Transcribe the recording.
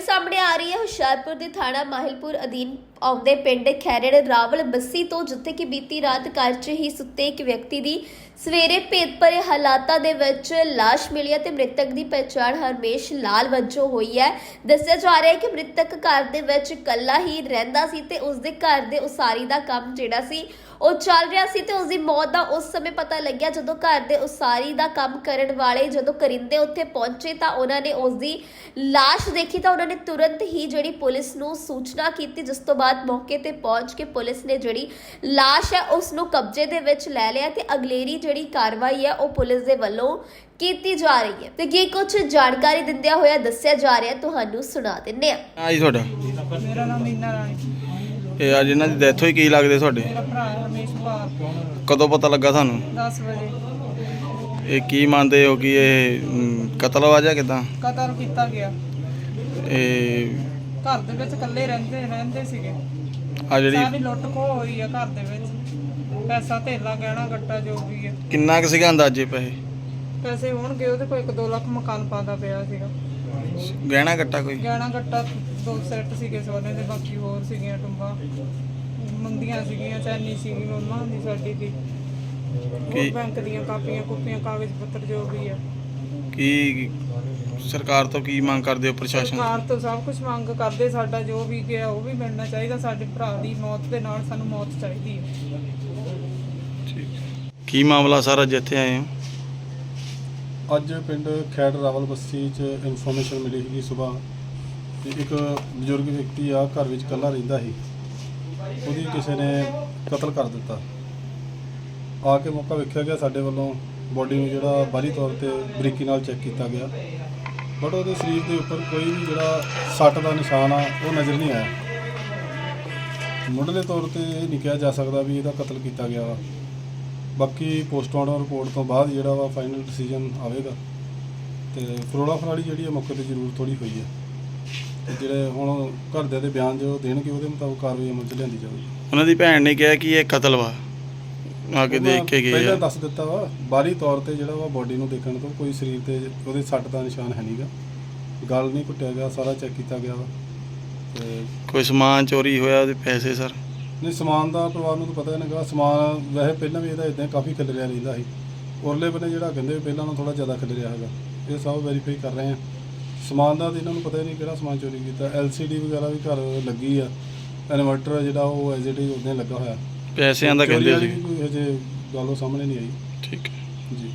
ਸਾਹਮਣੇ ਆ ਰਹੀ ਹੈ। ਹੁਸ਼ਿਆਰਪੁਰ ਦੇ ਥਾਣਾ ਮਾਹਿਲਪੁਰ ਅਧੀਨ ਆਉਂਦੇ ਪਿੰਡ ਖੈਰੜ ਰਾਵਲ ਬੱਸੀ ਤੋਂ, ਜਿੱਥੇ ਕਿ ਬੀਤੀ ਰਾਤ ਘਰ 'ਚ ਹੀ ਸੁੱਤੇ ਇੱਕ ਵਿਅਕਤੀ ਦੀ ਸਵੇਰੇ ਭੇਦ ਭਰੇ ਹਾਲਾਤਾਂ ਦੇ ਵਿੱਚ ਲਾਸ਼ ਮਿਲੀ ਹੈ ਤੇ ਮ੍ਰਿਤਕ ਦੀ ਪਛਾਣ ਹਰਮੇਸ਼ ਲਾਲ ਵਜੋਂ ਹੋਈ ਹੈ। ਦੱਸਿਆ ਜਾ ਰਿਹਾ ਹੈ ਕਿ ਮ੍ਰਿਤਕ ਘਰ ਦੇ ਵਿੱਚ ਇਕੱਲਾ ਹੀ ਰਹਿੰਦਾ ਸੀ ਤੇ ਉਸ ਦੇ ਘਰ ਦੇ ਉਸਾਰੀ ਦਾ ਕੰਮ ਜਿਹੜਾ ਸੀ ਉਹ ਚੱਲ ਰਿਹਾ ਸੀ ਤੇ ਉਸ ਦੀ ਮੌਤ ਦਾ ਉਸ ਸਮੇਂ ਪਤਾ ਲੱਗਿਆ ਜਦੋਂ ਘਰ ਦੇ ਉਸਾਰੀ ਦਾ ਕੰਮ ਕਰਨ ਵਾਲੇ ਜਦੋਂ ਕਰਿੰਦੇ ਉੱਥੇ ਪਹੁੰਚੇ ਤਾਂ ਉਹਨਾਂ ਨੇ ਉਸ ਦੀ ਲਾਸ਼ ਦੇਖੀ ਤਾਂ ਉਹਨਾਂ ਨੇ ਤੁਰੰਤ ਹੀ ਜਿਹੜੀ ਪੁਲਿਸ ਨੂੰ ਸੂਚਨਾ ਕੀਤੀ ਜਿਸ ਤੋਂ ਬਾਅਦ ਮੌਕੇ ਤੇ ਪਹੁੰਚ ਕੇ ਪੁਲਿਸ ਨੇ ਜਿਹੜੀ ਲਾਸ਼ ਹੈ ਉਸ ਨੂੰ ਕਬਜ਼ੇ ਦੇ ਵਿੱਚ ਲੈ ਲਿਆ ਤੇ ਅਗਲੇਰੀ ਜਿਹੜੀ ਕਾਰਵਾਈ ਹੈ ਉਹ ਪੁਲਿਸ ਦੇ ਵੱਲੋਂ ਕੀਤੀ ਜਾ ਰਹੀ ਹੈ। ਤੇ ਕੀ ਕੁਝ ਜਾਣਕਾਰੀ ਦਿੰਦਿਆਂ ਹੋਇਆ ਦੱਸਿਆ ਜਾ ਰਿਹਾ ਤੁਹਾਨੂੰ ਸੁਣਾ ਦਿੰਨੇ ਆ ਆ ਜੀ ਤੁਹਾਡਾ। ਮੇਰਾ ਨਾਮ ਮੀਨਾ ਰਾਣੀ। ਇਹ ਅੱਜ ਇਹਨਾਂ ਦੀ ਡੈਥ ਹੋਈ ਕੀ ਲੱਗਦੇ ਤੁਹਾਡੇ? ਮੇਰਾ ਭਰਾ ਹੈ ਰਮੇਸ਼ ਕੁਮਾਰ। ਕਦੋਂ ਪਤਾ ਲੱਗਾ ਤੁਹਾਨੂੰ? 10 ਵਜੇ। ਇਹ ਕੀ ਮੰਨਦੇ ਹੋ ਕਿ ਇਹ ਕਤਲ ਵਾ ਜਾਂ ਕਿਦਾਂ? ਕਤਲ ਕੀਤਾ ਗਿਆ। ਇਹ ਘਰ ਦੇ ਵਿੱਚ ਇਕੱਲੇ ਰਹਿੰਦੇ ਰਹਿੰਦੇ ਸੀਗੇ। ਆ ਜਿਹੜੀ ਸਾਰੀ ਲੁੱਟ ਖੋਹ ਹੋਈ ਆ ਘਰ ਦੇ ਵਿੱਚ। ਪੈਸਾ ਧੇਲਾ ਗਹਿਣਾ ਗੱਟਾ ਜੋ ਵੀ ਹੈ ਕਿੰਨਾ ਕੁ ਸੀਗਾ ਅੰਦਾਜ਼ੇ ਪੈਸੇ? ਪੈਸੇ ਹੋਣਗੇ ਉਹਦੇ ਕੋਲ 1-2 ਲੱਖ ਮਕਾਨ ਪਾਦਾ ਪਿਆ ਸੀਗਾ। ਗਹਿਣਾ ਕੱਟਾ ਕੋਈ? ਗਹਿਣਾ ਗੱਟਾ ਦੋ ਸੈੱਟ ਸੀਗੇ ਸੋਨੇ ਦੇ ਬਾਕੀ ਹੋਰ ਸੀਗੀਆਂ ਟੁੰਬਾਂ। ਮੰਦੀਆਂ ਸੀਗੀਆਂ ਚੈਨੀ ਸੀਗੀ ਮੰਮਾ ਦੀ ਸਾਡੀ ਦੀ। ਕੀ- ਬੈਂਕ ਦੀਆਂ ਕਾਪੀਆਂ ਕੁੱਪੀਆਂ ਕਾਗਜ਼ ਪੱਤਰ ਜੋ ਵੀ ਆ। ਕੀ ਸਰਕਾਰ ਤੋਂ ਕੀ ਮੰਗ ਕਰਦੇ ਹੋ ਪ੍ਰਸ਼ਾਸਨ ਸਰਕਾਰ ਤੋਂ ਸਭ ਕੁਝ ਮੰਗ ਕਰਦੇ ਸਾਡਾ ਜੋ ਵੀ ਗਿਆ ਉਹ ਵੀ ਮਿਲਣਾ ਚਾਹੀਦਾ। ਸਾਡੇ ਭਰਾ ਦੀ ਮੌਤ ਦੇ ਨਾਲ ਸਾਨੂੰ ਮੌਤ ਚਾਹੀਦੀ ਹੈ ਕੀ ਮਾਮਲਾ ਸਾਰਾ ਜਿੱਥੇ ਆਏ ਹੋ? ਅੱਜ ਪਿੰਡ ਖੈੜ ਰਾਵਲ ਬਸਤੀ 'ਚ ਇਨਫੋਰਮੇਸ਼ਨ ਮਿਲੀ ਸੀਗੀ ਸਵੇਰ ਕਿ ਇੱਕ ਬਜ਼ੁਰਗ ਵਿਅਕਤੀ ਆ ਘਰ ਵਿੱਚ ਇਕੱਲਾ ਰਹਿੰਦਾ ਸੀ। ਉਹਦੀ ਕਿਸੇ ਨੇ ਕਤਲ ਕਰ ਦਿੱਤਾ। ਆ ਕੇ ਮੌਕਾ ਵੇਖਿਆ ਗਿਆ, ਸਾਡੇ ਵੱਲੋਂ ਬੋਡੀ ਨੂੰ ਜਿਹੜਾ ਬਾਹਰੀ ਤੌਰ ਤੇ ਬਰੀਕੀ ਨਾਲ ਚੈੱਕ ਕੀਤਾ ਗਿਆ। ਬਟ ਉਹਦੇ ਸਰੀਰ ਦੇ ਉੱਪਰ ਕੋਈ ਵੀ ਜਿਹੜਾ ਸੱਟ ਦਾ ਨਿਸ਼ਾਨ ਆ, ਉਹ ਨਜ਼ਰ ਨਹੀਂ ਆਇਆ। ਮੁੱਢਲੇ ਤੌਰ ਤੇ ਇਹ ਨਹੀਂ ਕਿਹਾ ਜਾ ਸਕਦਾ ਵੀ ਇਹਦਾ ਕਤਲ ਕੀਤਾ ਗਿਆ ਵਾ। ਬਾਕੀ ਪੋਸਟਮਾਰਟਮ ਰਿਪੋਰਟ ਤੋਂ ਬਾਅਦ ਜਿਹੜਾ ਵਾ ਫਾਈਨਲ ਡਿਸੀਜਨ ਆਵੇਗਾ। ਤੇ ਫਰੋਲਾ ਫਰਾਲੀ ਜਿਹੜੀ ਹੈ ਮੌਕੇ ਤੇ ਜ਼ਰੂਰ ਥੋੜੀ ਹੋਈ ਹੈ ਤੇ ਜਿਹੜੇ ਹੁਣ ਘਰਦਿਆਂ ਦੇ ਬਿਆਨ ਜੋ ਦੇਣਗੇ ਉਹਦੇ ਮੁਤਾਬਕ ਕਾਰਵਾਈ ਅਮਲ ਚ ਲਿਆਂਦੀ ਜਾਵੇਗੀ ਉਹਨਾਂ ਦੀ ਭੈਣ ਨੇ ਕਿਹਾ ਕਿ ਇਹ ਕਤਲ ਵਾ। ਆ ਕੇ ਦੇਖ ਕੇ ਗਏ ਪਹਿਲਾਂ ਆ ਦੱਸ ਦਿੱਤਾ ਵਾ ਬਾਹਰੀ ਤੌਰ ਤੇ ਜਿਹੜਾ ਵਾ ਬੋਡੀ ਨੂੰ ਦੇਖਣ ਤੋਂ ਕੋਈ ਸਰੀਰ ਤੇ ਉਹਦੇ ਸੱਟ ਦਾ ਨਿਸ਼ਾਨ ਹੈ ਨਹੀਂਗਾ ਗਲ ਨਹੀਂ ਕੁੱਟਿਆ ਗਿਆ ਸਾਰਾ ਚੈੱਕ ਕੀਤਾ ਗਿਆ ਵਾ। ਤੇ ਕੋਈ ਸਮਾਨ ਚੋਰੀ ਹੋਇਆ ਉਹਦੇ ਪੈਸੇ ਸਰ? ਨਹੀਂ ਸਮਾਨ ਦਾ ਪਰਿਵਾਰ ਨੂੰ ਤਾਂ ਪਤਾ ਹੀ ਨਹੀਂਗਾ। ਸਮਾਨ ਵੈਸੇ ਪਹਿਲਾਂ ਵੀ ਇਹਦਾ ਇਦਾਂ ਕਾਫੀ ਖਿਲਰਿਆ ਰਹਿੰਦਾ ਸੀ। ਉਰਲੇ ਬੰਨੇ ਜਿਹੜਾ ਕਹਿੰਦੇ ਪਹਿਲਾਂ ਨਾਲੋਂ ਥੋੜਾ ਜ਼ਿਆਦਾ ਖਿਲਰਿਆ ਹੈਗਾ। ਇਹ ਸਭ ਵੈਰੀਫਾਈ ਕਰ ਰਹੇ ਆ। ਸਮਾਨ ਦਾ ਤਾਂ ਇਹਨਾਂ ਨੂੰ ਪਤਾ ਹੀ ਨਹੀਂ ਕਿਹੜਾ ਸਮਾਨ ਚੋਰੀ ਕੀਤਾ। LCD ਵਗੈਰਾ ਵੀ ਘਰ ਲੱਗੀ ਆ। ਇਨਵਰਟਰ ਜਿਹੜਾ ਉਹ ਐਜ਼ ਇਟ ਇਜ਼ ਉਹਦੇ ਲੱਗਾ ਹੋਇਆ। ਪੈਸਿਆਂ ਦਾ ਕਹਿੰਦੇ ਸੀ। ਕੋਈ ਹਜੇ ਗੱਲ ਉਹ ਸਾਹਮਣੇ ਨਹੀਂ ਆਈ। ਠੀਕ ਹੈ। ਜੀ।